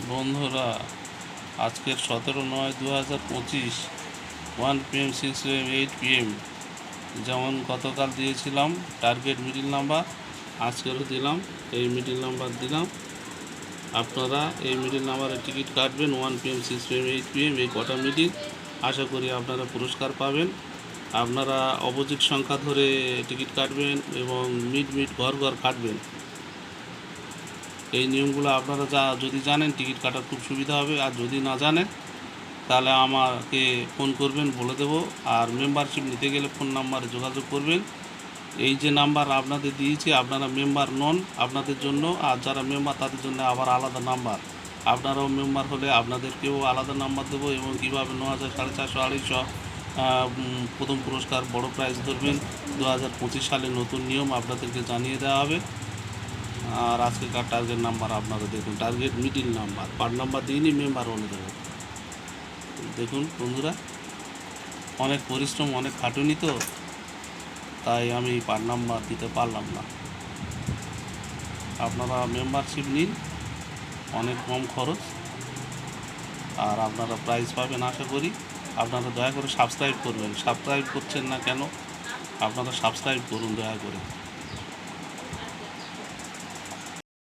বন্ধুরা, আজকের সতেরো নয় দু হাজার পঁচিশ, one PM six PM eight PM যেমন গতকাল দিয়েছিলাম টার্গেট মিডিল নাম্বার আজকেরও দিলাম, এই মিডিল নাম্বার দিলাম। আপনারা এই মিডিল নাম্বারে টিকিট কাটবেন, one PM six PM eight PM এই কটা মিডিল আশা করি আপনারা পুরস্কার পাবেন। আপনারা অপোজিট সংখ্যা ধরে টিকিট কাটবেন এবং মিড মিড ঘর ঘর কাটবেন। এই নিয়মগুলো আপনারা যা যদি জানেন, টিকিট কাটার খুব সুবিধা হবে। আর যদি না জানেন, তাহলে আমাকে ফোন করবেন, বলে দেবো। আর মেম্বারশিপ নিতে গেলে ফোন নাম্বারে যোগাযোগ করবেন। এই যে নাম্বার আপনাদের দিয়েছি, আপনারা মেম্বার নন আপনাদের জন্য। আর যারা মেম্বার তাদের জন্য আবার আলাদা নাম্বার। আপনারাও মেম্বার হলে আপনাদেরকেও আলাদা নাম্বার দেবো এবং কীভাবে ন হাজার, সাড়ে চারশো, আড়াইশো প্রথম পুরস্কার, বড় প্রাইজ ধরবেন, দু হাজার পঁচিশ সালে নতুন নিয়ম আপনাদেরকে জানিয়ে দেওয়া হবে। আর আজকেকার টার্গেট নাম্বার আপনারা দেখুন টার্গেট মিডিল নাম্বার পার নাম্বার দিইনি মেম্বার বলে দেবো। দেখুন বন্ধুরা, অনেক পরিশ্রম, অনেক খাটুনি তো, তাই আমি পার নাম্বার দিতে পারলাম না। আপনারা মেম্বারশিপ নিন, অনেক কম খরচ, আর আপনারা প্রাইজ পাবেন আশা করি। আপনারা দয়া করে সাবস্ক্রাইব করবেন। সাবস্ক্রাইব করছেন না কেন? আপনারা সাবস্ক্রাইব করুন দয়া করে।